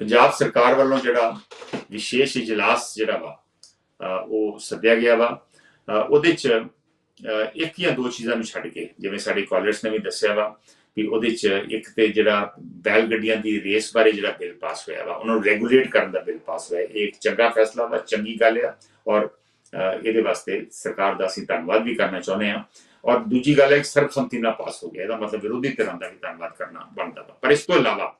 ਪੰਜਾਬ ਸਰਕਾਰ ਵੱਲੋਂ ਜਿਹੜਾ ਵਿਸ਼ੇਸ਼ ਇਜਲਾਸ ਜਿਹੜਾ ਵਾ ਉਹ ਸੱਦਿਆ ਗਿਆ ਵਾ। ਉਹਦੇ ਚ ਇੱਕ ਜਾਂ ਦੋ ਚੀਜ਼ਾਂ ਨੂੰ ਛੱਡ ਕੇ, ਜਿਵੇਂ ਸਾਡੇ ਕਾਲਰਸ ਨੇ ਵੀ ਦੱਸਿਆ ਵਾ ਵੀ ਉਹਦੇ ਚ ਇੱਕ ਤੇ ਜਿਹੜਾ ਬੈਲ ਗੱਡੀਆਂ ਦੀ ਰੇਸ ਬਾਰੇ ਜਿਹੜਾ ਬਿੱਲ ਪਾਸ ਹੋਇਆ ਵਾ, ਉਹਨਾਂ ਨੂੰ ਰੈਗੂਲੇਟ ਕਰਨ ਦਾ ਬਿੱਲ ਪਾਸ ਹੋਇਆ। ਇਹ ਇੱਕ ਚੰਗਾ ਫੈਸਲਾ ਵਾ, ਚੰਗੀ ਗੱਲ ਆ ਔਰ ਇਹਦੇ ਵਾਸਤੇ ਸਰਕਾਰ ਦਾ ਅਸੀਂ ਧੰਨਵਾਦ ਵੀ ਕਰਨਾ ਚਾਹੁੰਦੇ ਹਾਂ। ਔਰ ਦੂਜੀ ਗੱਲ ਹੈ ਕਿ ਸਰਬਸੰਮਤੀ ਨਾਲ ਪਾਸ ਹੋ ਗਿਆ। ਇਹਦਾ ਮਤਲਬ ਵਿਰੋਧੀ ਧਿਰਾਂ ਦਾ ਵੀ ਧੰਨਵਾਦ ਕਰਨਾ ਬਣਦਾ ਵਾ। ਪਰ ਇਸ ਤੋਂ ਇਲਾਵਾ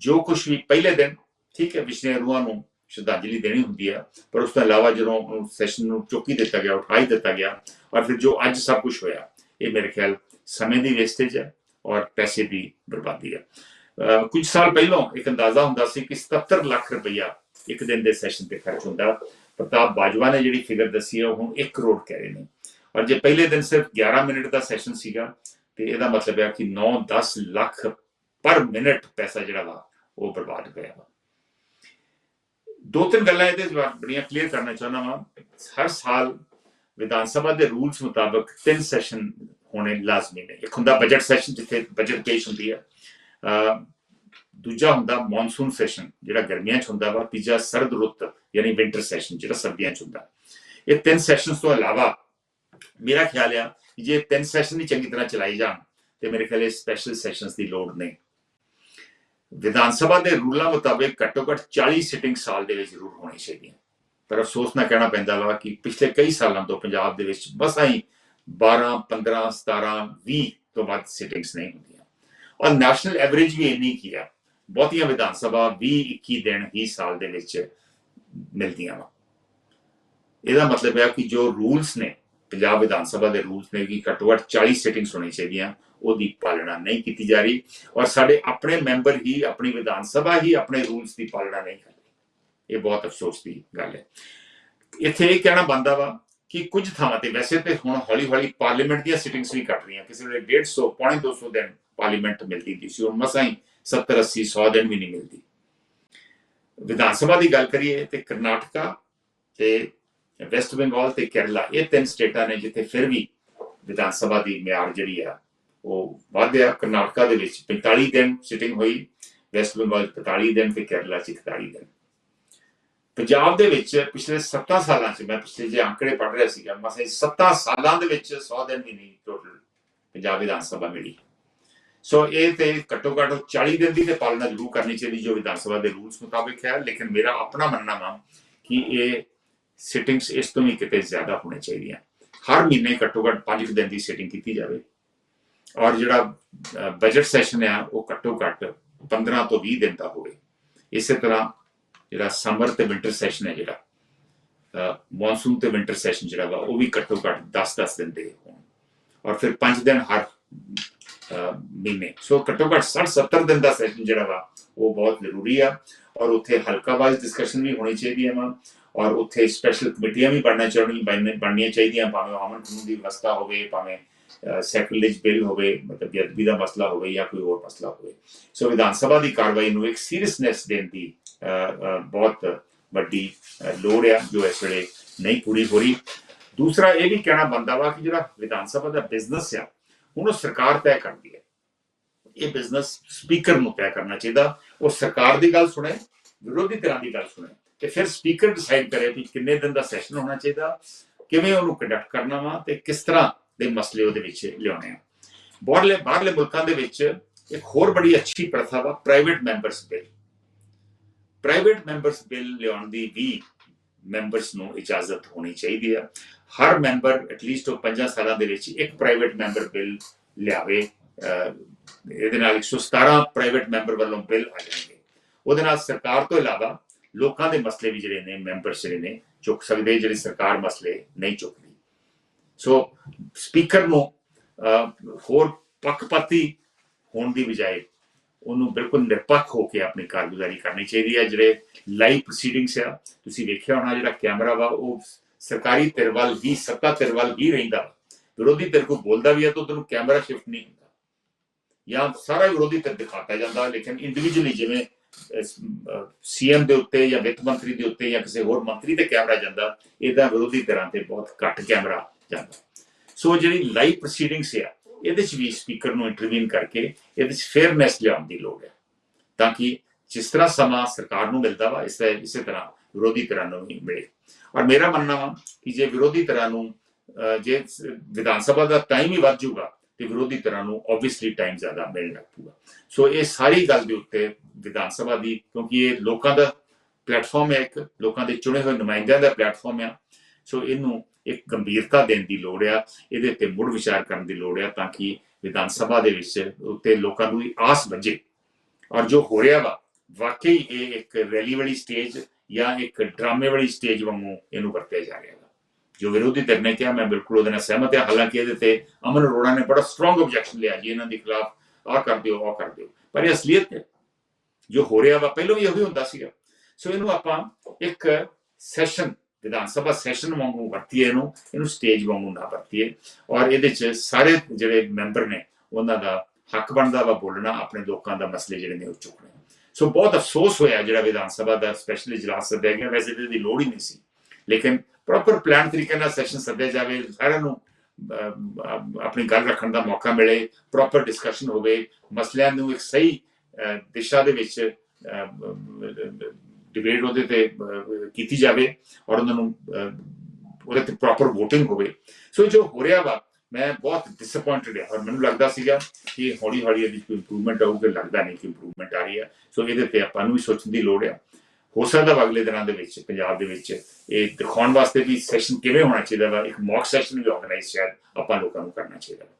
ਜੋ ਕੁਝ ਵੀ ਪਹਿਲੇ ਦਿਨ ਠੀਕ ਹੈ, ਪਿਛਲੇ ਰੂਹਾਂ ਨੂੰ ਸ਼ਰਧਾਂਜਲੀ ਦੇਣੀ ਹੁੰਦੀ ਹੈ, ਪਰ ਉਸ ਤੋਂ ਇਲਾਵਾ ਜਦੋਂ ਸੈਸ਼ਨ ਨੂੰ ਚੁੱਕੀ ਦਿੱਤਾ ਗਿਆ ਉਠਾ ਦਿੱਤਾ ਗਿਆ ਔਰ ਫਿਰ ਜੋ ਅੱਜ ਸਭ ਕੁਝ ਹੋਇਆ, ਇਹ ਮੇਰੇ ਖਿਆਲ ਸਮੇਂ ਦੀ ਵੇਸਟੇਜ ਹੈ ਔਰ ਪੈਸੇ ਦੀ ਬਰਬਾਦੀ ਹੈ। ਅਹ ਕੁਝ ਸਾਲ ਪਹਿਲਾਂ ਇੱਕ ਅੰਦਾਜ਼ਾ ਹੁੰਦਾ ਸੀ ਕਿ 77 ਲੱਖ ਰੁਪਈਆ ਇੱਕ ਦਿਨ ਦੇ ਸੈਸ਼ਨ ਤੇ ਖਰਚ ਹੁੰਦਾ। ਪ੍ਰਤਾਪ ਬਾਜਵਾ ਨੇ ਜਿਹੜੀ ਫਿਗਰ ਦੱਸੀ ਹੈ, ਉਹ ਹੁਣ 1 ਕਰੋੜ ਕਹਿ ਰਹੇ ਨੇ। ਔਰ ਜੇ ਪਹਿਲੇ ਦਿਨ ਸਿਰਫ 11 ਮਿੰਟ ਦਾ ਸੈਸ਼ਨ ਸੀਗਾ, ਤੇ ਇਹਦਾ ਮਤਲਬ ਹੈ ਕਿ 9-10 ਲੱਖ ਪਰ ਮਿੰਟ ਪੈਸਾ ਜਿਹੜਾ ਵਾ, ਉਹ ਬਰਬਾਦ ਹੋਇਆ ਵਾ। ਦੋ ਤਿੰਨ ਗੱਲਾਂ ਇਹਦੇ ਬੜੀਆਂ ਕਲੀਅਰ ਕਰਨਾ ਚਾਹੁੰਦਾ ਵਾਂ। ਹਰ ਸਾਲ ਵਿਧਾਨ ਸਭਾ ਦੇ ਰੂਲਸ ਮੁਤਾਬਕ ਤਿੰਨ ਸੈਸ਼ਨ ਹੋਣੇ ਲਾਜ਼ਮੀ ਨੇ ਇੱਕ ਹੁੰਦਾ ਬਜਟ ਸੈਸ਼ਨ ਜਿੱਥੇ ਬਜਟ ਪੇਸ਼ ਹੁੰਦੀ ਹੈ। ਦੂਜਾ ਹੁੰਦਾ ਮੌਨਸੂਨ ਸੈਸ਼ਨ ਜਿਹੜਾ ਗਰਮੀਆਂ 'ਚ ਹੁੰਦਾ ਵਾ। ਤੀਜਾ ਸਰਦ ਰੁੱਤ, ਯਾਨੀ ਵਿੰਟਰ ਸੈਸ਼ਨ ਜਿਹੜਾ ਸਰਦੀਆਂ 'ਚ ਹੁੰਦਾ। ਇਹ ਤਿੰਨ ਸੈਸ਼ਨਸ ਤੋਂ ਇਲਾਵਾ ਮੇਰਾ ਖਿਆਲ ਆ ਜੇ ਤਿੰਨ ਸੈਸ਼ਨ ਹੀ ਚੰਗੀ ਤਰ੍ਹਾਂ ਚਲਾਈ ਜਾਣ, ਤੇ ਮੇਰੇ ਖਿਆਲ ਇਹ ਸਪੈਸ਼ਲ ਸੈਸ਼ਨਸ ਦੀ ਲੋੜ ਨਹੀਂ। ਵਿਧਾਨ ਸਭਾ ਦੇ ਰੂਲਾਂ ਮੁਤਾਬਕ ਘੱਟੋ ਘੱਟ 40 ਸਿਟਿੰਗ ਸਾਲ ਦੇ ਵਿੱਚ ਜ਼ਰੂਰ ਹੋਣੀ ਚਾਹੀਦੀਆਂ ਪਰ ਅਫਸੋਸ ਨਾਲ ਕਹਿਣਾ ਪੈਂਦਾ ਵਾ ਕਿ ਪਿਛਲੇ ਕਈ ਸਾਲਾਂ ਤੋਂ ਪੰਜਾਬ ਦੇ ਵਿੱਚ ਬਸ ਹੀ 12 15 17 20 ਤੋਂ ਵੱਧ ਸਿਟਿੰਗਸ ਨਹੀਂ ਹੁੰਦੀਆਂ। ਔਰ ਨੈਸ਼ਨਲ ਐਵਰੇਜ ਵੀ ਇੰਨੀ ਕੀ ਆ। ਬਹੁਤੀਆਂ ਵਿਧਾਨ ਸਭਾ 20 21 ਦਿਨ ਹੀ ਸਾਲ ਦੇ ਵਿੱਚ ਮਿਲਦੀਆਂ ਵਾ। ਇਹਦਾ ਮਤਲਬ ਹੈ ਕਿ ਜੋ ਰੂਲਸ ਨੇ, ਪੰਜਾਬ ਵਿਧਾਨ ਸਭਾ ਦੇ ਰੂਲਸ ਨੇ ਕਿ ਘੱਟੋ ਘੱਟ 40 ਸਿਟਿੰਗਸ ਹੋਣੀ ਚਾਹੀਦੀਆਂ। ਉਹਦੀ ਪਾਲਣਾ ਨਹੀਂ ਕੀਤੀ ਜਾ ਰਹੀ ਔਰ ਸਾਡੇ ਆਪਣੇ ਮੈਂਬਰ ਹੀ, ਆਪਣੀ ਵਿਧਾਨ ਸਭਾ ਹੀ ਆਪਣੇ ਰੂਲਸ ਦੀ ਪਾਲਣਾ ਨਹੀਂ ਕਰ ਕਰਦੇ ਇਹ ਬਹੁਤ ਅਫਸੋਸ ਦੀ ਗੱਲ ਹੈ। ਇੱਥੇ ਇਹ ਕਹਿਣਾ ਬੰਦਾ ਵਾ ਕਿ ਕੁਝ ਥਾਵਾਂ ਤੇ ਵੈਸੇ ਤੇ ਹੁਣ ਹੌਲੀ ਹੌਲੀ ਪਾਰਲੀਮੈਂਟ ਦੀਆਂ ਸਿਟਿੰਗਸ ਵੀ ਘਟ ਰਹੀਆਂ। ਕਿਸੇ ਵੇਲੇ 150 ਪੌਣੇ 200 ਦਿਨ ਪਾਰਲੀਮੈਂਟ ਮਿਲਦੀ ਸੀ। ਹੁਣ ਮਸਾਂ ਹੀ 70 80 100 ਦਿਨ ਵੀ ਨਹੀਂ ਮਿਲਦੀ। ਵਿਧਾਨ ਸਭਾ ਦੀ ਗੱਲ ਕਰੀਏ ਤੇ ਕਰਨਾਟਕਾ ਤੇ ਵੈਸਟ ਬੰਗਾਲ ਤੇ ਕੇਰਲਾ, ਇਹ ਤਿੰਨ ਸਟੇਟਾਂ ਨੇ ਜਿੱਥੇ ਫਿਰ ਵੀ ਵਿਧਾਨ ਸਭਾ ਦੀ ਮਿਆਰ ਜਿਹੜੀ ਆ ਉਹ ਵਧਿਆ ਕਰਨਾਟਕਾ ਦੇ ਵਿੱਚ 45 ਦਿਨ ਸਿਟਿੰਗ ਹੋਈ ਵੈਸਟ ਬੰਗਾਲ 45 ਦਿਨ ਤੇ ਕੇਰਲਾ 'ਚ 41 ਦਿਨ। ਪੰਜਾਬ ਦੇ ਵਿੱਚ ਪਿਛਲੇ 7 ਸਾਲਾਂ 'ਚ, ਮੈਂ ਪਿਛਲੇ ਜੇ ਅੰਕੜੇ ਪੜ੍ਹ ਰਿਹਾ ਸੀਗਾ ਮਸਾਂ 7 ਸਾਲਾਂ ਦੇ ਵਿੱਚ 100 ਦਿਨ ਵੀ ਨਹੀਂ ਟੋਟਲ ਪੰਜਾਬ ਵਿਧਾਨ ਸਭਾ ਮਿਲੀ। ਸੋ ਇਹ ਤੇ ਘੱਟੋ ਘੱਟ 40 ਦਿਨ ਦੀ ਤੇ ਪਾਲਣਾ ਜ਼ਰੂਰ ਕਰਨੀ ਚਾਹੀਦੀ, ਜੋ ਵਿਧਾਨ ਸਭਾ ਦੇ ਰੂਲਸ ਮੁਤਾਬਿਕ ਹੈ, ਲੇਕਿਨ ਮੇਰਾ ਆਪਣਾ ਮੰਨਣਾ ਵਾ ਕਿ ਇਹ ਸਿਟਿੰਗਸ ਇਸ ਤੋਂ ਵੀ ਕਿਤੇ ਜ਼ਿਆਦਾ ਹੋਣੇ ਚਾਹੀਦੀਆਂ। ਹਰ ਮਹੀਨੇ ਘੱਟੋ ਘੱਟ 5 ਦਿਨ ਦੀ ਸਿਟਿੰਗ ਕੀਤੀ ਜਾਵੇ। ਔਰ ਜਿਹੜਾ ਬਜਟ ਸੈਸ਼ਨ ਹੈ ਉਹ ਘੱਟੋ ਘੱਟ 15 ਤੋਂ 20 ਦਿਨ ਦਾ ਹੋਵੇ। ਇਸੇ ਤਰ੍ਹਾਂ ਜਿਹੜਾ ਸਮਰ ਤੇ ਵਿੰਟਰ ਸੈਸ਼ਨ ਹੈ ਜਿਹੜਾ ਮੌਨਸੂਨ ਤੇ ਵਿੰਟਰ ਸੈਸ਼ਨ ਜਿਹੜਾ ਵਾ, ਉਹ ਵੀ ਘੱਟੋ ਘੱਟ 10-10 ਦਿਨ ਦੇ ਹੋਣ। ਔਰ ਫਿਰ 5 ਦਿਨ ਹਰ ਮਹੀਨੇ। ਸੋ ਘੱਟੋ ਘੱਟ 60-70 ਦਿਨ ਦਾ ਸੈਸ਼ਨ ਜਿਹੜਾ ਵਾ, ਉਹ ਬਹੁਤ ਜ਼ਰੂਰੀ ਆ। ਔਰ ਉੱਥੇ ਹਲਕਾ ਵਾਈਜ਼ ਡਿਸਕਸ਼ਨ ਵੀ ਹੋਣੀ ਚਾਹੀਦੀ ਹੈ ਵਾ। ਔਰ ਉੱਥੇ ਸਪੈਸ਼ਲ ਕਮੇਟੀਆਂ ਵੀ ਬਣਨਾ ਚਾਹੀਦੀਆਂ ਬਣਨੀਆਂ ਚਾਹੀਦੀਆਂ, ਭਾਵੇਂ ਉਹ ਕਾਨੂੰਨ ਦੀ ਵਿਵਸਥਾ ਹੋਵੇ, ਭਾਵੇਂ ਸੈਕੂਲਰਿਜ ਬਿੱਲ ਹੋਵੇ, ਮਤਲਬ ਬੇਅਦਬੀ ਦਾ ਮਸਲਾ ਹੋਵੇ ਜਾਂ ਕੋਈ ਹੋਰ ਮਸਲਾ ਹੋਵੇ। ਸੋ ਵਿਧਾਨ ਸਭਾ ਦੀ ਕਾਰਵਾਈ ਨੂੰ ਇੱਕ ਸੀਰੀਅਸਨੈਸ ਦੇਣ ਦੀ ਬਹੁਤ ਵੱਡੀ ਲੋੜ ਆ ਜੋ ਇਸ ਵੇਲੇ ਨਹੀਂ ਪੂਰੀ ਹੋ ਰਹੀ। ਦੂਸਰਾ ਇਹ ਵੀ ਕਹਿਣਾ ਬੰਦਾ ਵਾ ਕਿ ਜਿਹੜਾ ਵਿਧਾਨ ਸਭਾ ਦਾ ਬਿਜ਼ਨਸ ਆ, ਹੁਣ ਉਹ ਸਰਕਾਰ ਤੈਅ ਕਰਦੀ ਹੈ। ਇਹ ਬਿਜ਼ਨਸ ਸਪੀਕਰ ਨੂੰ ਤੈਅ ਕਰਨਾ ਚਾਹੀਦਾ। ਉਹ ਸਰਕਾਰ ਦੀ ਗੱਲ ਸੁਣੇ, ਵਿਰੋਧੀ ਧਿਰਾਂ ਦੀ ਗੱਲ ਸੁਣੇ, ਤੇ ਫਿਰ ਸਪੀਕਰ ਡਿਸਾਈਡ ਕਰੇ ਕਿ ਕਿੰਨੇ ਦਿਨ ਦਾ ਸੈਸ਼ਨ ਹੋਣਾ ਚਾਹੀਦਾ, ਕਿਵੇਂ ਉਹਨੂੰ ਕੰਡਕਟ ਕਰਨਾ ਵਾ ਤੇ ਕਿਸ ਤਰ੍ਹਾਂ ਦੇ ਮਸਲੇ ਉਹਦੇ ਵਿੱਚ ਲਿਆਉਣੇ ਆ। ਬਾਹਰਲੇ ਬਾਹਰਲੇ ਮੁਲਕਾਂ ਦੇ ਵਿੱਚ ਇੱਕ ਹੋਰ ਬੜੀ ਅੱਛੀ ਪ੍ਰਥਾ ਵਾ private members bill private members bill ਲਿਆਉਣ ਦੀ ਵੀ ਮੈਂਬਰਸ ਨੂੰ ਇਜਾਜ਼ਤ ਹੋਣੀ ਚਾਹੀਦੀ ਆ। ਹਰ ਮੈਂਬਰ ਐਟਲੀਸਟ ਉਹ 5 ਸਾਲਾਂ ਦੇ ਵਿੱਚ ਇੱਕ ਪ੍ਰਾਈਵੇਟ ਮੈਂਬਰ ਬਿੱਲ ਲਿਆਵੇ ਅਹ, ਇਹਦੇ ਨਾਲ 117 ਪ੍ਰਾਈਵੇਟ ਮੈਂਬਰ ਵੱਲੋਂ ਬਿੱਲ ਆ ਜਾਣਗੇ। ਉਹਦੇ ਨਾਲ ਸਰਕਾਰ ਤੋਂ ਇਲਾਵਾ ਲੋਕਾਂ ਦੇ ਮਸਲੇ ਵੀ ਜਿਹੜੇ ਨੇ ਮੈਂਬਰ ਜਿਹੜੇ ਨੇ ਚੁੱਕ ਸਕਦੇ ਜਿਹੜੇ ਸਰਕਾਰ ਮਸਲੇ ਨਹੀਂ ਚੁੱਕਦੀ। ਸੋ ਸਪੀਕਰ ਨੂੰ ਅਹ, ਹੋਰ ਪੱਖਪਾਤੀ ਹੋਣ ਦੀ ਬਜਾਏ ਉਹਨੂੰ ਬਿਲਕੁਲ ਨਿਰਪੱਖ ਹੋ ਕੇ ਆਪਣੀ ਕਾਰਗੁਜ਼ਾਰੀ ਕਰਨੀ ਚਾਹੀਦੀ ਹੈ ਜਿਹੜੇ ਲਾਈਵ ਪ੍ਰੋਸੀਡਿੰਗਸ ਆ ਤੁਸੀਂ ਵੇਖਿਆ ਹੋਣਾ ਜਿਹੜਾ ਕੈਮਰਾ ਵਾ ਉਹ ਸਰਕਾਰੀ ਧਿਰ ਵੱਲ ਹੀ ਸੱਤਾ ਧਿਰ ਵੱਲ ਹੀ ਰਹਿੰਦਾ ਵਾ। ਵਿਰੋਧੀ ਧਿਰ ਕੋ ਬੋਲਦਾ ਵੀ ਹੈ ਤਾਂ ਉਹਨੂੰ ਕੈਮਰਾ ਸ਼ਿਫਟ ਨਹੀਂ ਹੁੰਦਾ ਜਾਂ ਸਾਰਾ ਵਿਰੋਧੀ ਧਿਰ ਦਿਖਾਤਾ ਜਾਂਦਾ ਲੇਕਿਨ ਇੰਡੀਵਿਜੂਅਲੀ ਜਿਵੇਂ ਸੀਐਮ ਦੇ ਉੱਤੇ ਜਾਂ ਵਿੱਤ ਮੰਤਰੀ ਦੇ ਉੱਤੇ ਜਾਂ ਕਿਸੇ ਹੋਰ ਮੰਤਰੀ ਤੇ ਕੈਮਰਾ ਜਾਂਦਾ ਇਹਦਾ ਵਿਰੋਧੀ ਧਿਰਾਂ ਤੇ ਬਹੁਤ ਘੱਟ ਕੈਮਰਾ ਜਾਂਦਾ। ਸੋ ਜਿਹੜੀ ਲਾਈਵ ਪ੍ਰੋਸੀਡਿੰਗਸ ਆ, ਇਹਦੇ ਚ ਵੀ ਸਪੀਕਰ ਨੂੰ ਇੰਟਰਵੀਨ ਕਰਕੇ ਇਹਦੇ ਚ ਫੇਅਰਨੈਸ ਲਿਆਉਣ ਦੀ ਲੋੜ ਹੈ। ਤਾਂ ਕਿ ਜਿਸ ਤਰ੍ਹਾਂ ਸਮਾਂ ਸਰਕਾਰ ਨੂੰ ਮਿਲਦਾ ਵਾ, ਇਸੇ ਇਸੇ ਤਰ੍ਹਾਂ ਵਿਰੋਧੀ ਧਿਰਾਂ ਨੂੰ ਵੀ ਮਿਲੇ। ਔਰ ਮੇਰਾ ਮੰਨਣਾ ਵਾ ਕਿ ਜੇ ਵਿਰੋਧੀ ਧਿਰਾਂ ਨੂੰ ਜੇ ਵਿਧਾਨ ਸਭਾ ਦਾ ਟਾਈਮ ਹੀ ਵੱਧ ਜਾਊਗਾ, ਤੇ ਵਿਰੋਧੀ ਧਿਰਾਂ ਨੂੰ ਆਬਵੀਅਸਲੀ ਟਾਈਮ ਜ਼ਿਆਦਾ ਮਿਲਣ ਲੱਗ ਪੂਗਾ ਸੋ ਇਹ ਸਾਰੀ ਗੱਲ ਦੇ ਉੱਤੇ ਵਿਧਾਨ ਸਭਾ ਦੀ, ਕਿਉਂਕਿ ਇਹ ਲੋਕਾਂ ਦਾ ਪਲੇਟਫਾਰਮ ਹੈ ਇੱਕ, ਲੋਕਾਂ ਦੇ ਚੁਣੇ ਹੋਏ ਨੁਮਾਇੰਦਿਆਂ ਦਾ ਪਲੇਟਫਾਰਮ ਹੈ ਸੋ ਇਹਨੂੰ ਇੱਕ ਗੰਭੀਰਤਾ ਦੇਣ ਦੀ ਲੋੜ ਆ, ਇਹਦੇ ਤੇ ਮੁੜ ਵਿਚਾਰ ਕਰਨ ਦੀ ਲੋੜ ਆ ਤਾਂ ਕਿ ਵਿਧਾਨ ਸਭਾ ਦੇ ਵਿੱਚ ਉੱਤੇ ਲੋਕਾਂ ਨੂੰ ਆਸ ਵੱਜੇ। ਔਰ ਜੋ ਹੋ ਰਿਹਾ ਵਾ, ਵਾਕਈ ਇਹ ਇੱਕ ਰੈਲੀ ਵਾਲੀ ਸਟੇਜ ਜਾਂ ਇੱਕ ਡਰਾਮੇ ਵਾਲੀ ਸਟੇਜ ਵਾਂਗੂ ਇਹਨੂੰ ਵਰਤਿਆ ਜਾ ਰਿਹਾ ਵਾ। ਜੋ ਵਿਰੋਧੀ ਧਿਰ ਨੇ ਕਿਹਾ, ਮੈਂ ਬਿਲਕੁਲ ਉਹਦੇ ਨਾਲ ਸਹਿਮਤ ਹਾਂ, ਹਾਲਾਂਕਿ ਇਹਦੇ ਤੇ ਅਮਨ ਅਰੋੜਾ ਨੇ ਬੜਾ ਸਟਰੋਂਗ ਆਬਜੈਕਸ਼ਨ ਲਿਆ ਜੀ, ਇਹਨਾਂ ਦੇ ਖਿਲਾਫ ਆਹ ਕਰ ਦਿਓ ਆਹ ਕਰ ਦਿਓ। ਪਰ ਇਹ ਅਸਲੀਅਤ ਹੈ। ਜੋ ਹੋ ਰਿਹਾ ਵਾ, ਪਹਿਲਾਂ ਵੀ ਇਹੋ ਹੀ ਹੁੰਦਾ ਸੀਗਾ। ਸੋ ਇਹਨੂੰ ਆਪਾਂ ਇੱਕ ਸੈਸ਼ਨ ਵਿਧਾਨ ਸਭਾ ਸੈਸ਼ਨ ਵਾਂਗੂ ਵਰਤੀਏ ਇਹਨੂੰ ਇਹਨੂੰ ਸਟੇਜ ਵਾਂਗੂ ਨਾ ਵਰਤੀਏ। ਔਰ ਇਹਦੇ ਚ ਸਾਰੇ ਜਿਹੜੇ ਮੈਂਬਰ ਨੇ, ਉਹਨਾਂ ਦਾ ਹੱਕ ਬਣਦਾ ਵਾ ਬੋਲਣਾ, ਆਪਣੇ ਲੋਕਾਂ ਦਾ ਮਸਲੇ ਜਿਹੜੇ ਨੇ ਉਹ ਚੁੱਕਣੇ। ਸੋ ਬਹੁਤ ਅਫਸੋਸ ਹੋਇਆ ਜਿਹੜਾ ਵਿਧਾਨ ਸਭਾ ਦਾ ਸਪੈਸ਼ਲ ਇਜਲਾਸ ਸੱਦਿਆ ਗਿਆ। ਵੈਸੇ ਤੇ ਇਹਦੀ ਲੋੜ ਹੀ ਨਹੀਂ ਸੀ। ਲੇਕਿਨ ਪ੍ਰੋਪਰ ਪਲਾਨ ਤਰੀਕੇ ਨਾਲ ਸੈਸ਼ਨ ਸੱਦਿਆ ਜਾਵੇ, ਸਾਰਿਆਂ ਨੂੰ ਆਪਣੀ ਗੱਲ ਰੱਖਣ ਦਾ ਮੌਕਾ ਮਿਲੇ ਪ੍ਰੋਪਰ ਡਿਸਕਸ਼ਨ ਹੋਵੇ। ਮਸਲਿਆਂ ਨੂੰ ਇੱਕ ਸਹੀ ਦਿਸ਼ਾ ਦੇ ਵਿੱਚ ਡਿਬੇਟ ਉਹਦੇ ਤੇ ਕੀਤੀ ਜਾਵੇ ਔਰ ਉਹਨਾਂ ਨੂੰ ਉਹਦੇ ਤੇ ਪ੍ਰੋਪਰ VOTING ਹੋਵੇ। ਸੋ ਜੋ ਹੋ ਰਿਹਾ ਵਾ, ਮੈਂ ਬਹੁਤ ਡਿਸਪਾਇੰਟਡ ਹਾਂ। ਔਰ ਮੈਨੂੰ ਲੱਗਦਾ ਸੀਗਾ ਕਿ ਹੌਲੀ ਹੌਲੀ ਇਹਦੀ ਕੋਈ ਇੰਪਰੂਵਮੈਂਟ ਆਊਗੀ, ਲੱਗਦਾ ਨਹੀਂ ਕਿ ਇੰਪਰੂਵਮੈਂਟ ਆ ਰਹੀ ਹੈ। ਸੋ ਇਹਦੇ ਤੇ ਆਪਾਂ ਨੂੰ ਵੀ ਸੋਚਣ ਦੀ ਲੋੜ ਆ। ਹੋ ਸਕਦਾ ਵਾ ਅਗਲੇ ਦਿਨਾਂ ਦੇ ਵਿੱਚ, ਪੰਜਾਬ ਦੇ ਵਿੱਚ ਇਹ ਦਿਖਾਉਣ ਵਾਸਤੇ ਵੀ ਸੈਸ਼ਨ ਕਿਵੇਂ ਹੋਣਾ ਚਾਹੀਦਾ ਵਾ, ਇੱਕ ਮੌਕ ਸੈਸ਼ਨ ਵੀ ਆਰਗੇਨਾਈਜ਼ ਸ਼ਾਇਦ ਆਪਾਂ ਲੋਕਾਂ ਨੂੰ ਕਰਨਾ ਚਾਹੀਦਾ ਵਾ।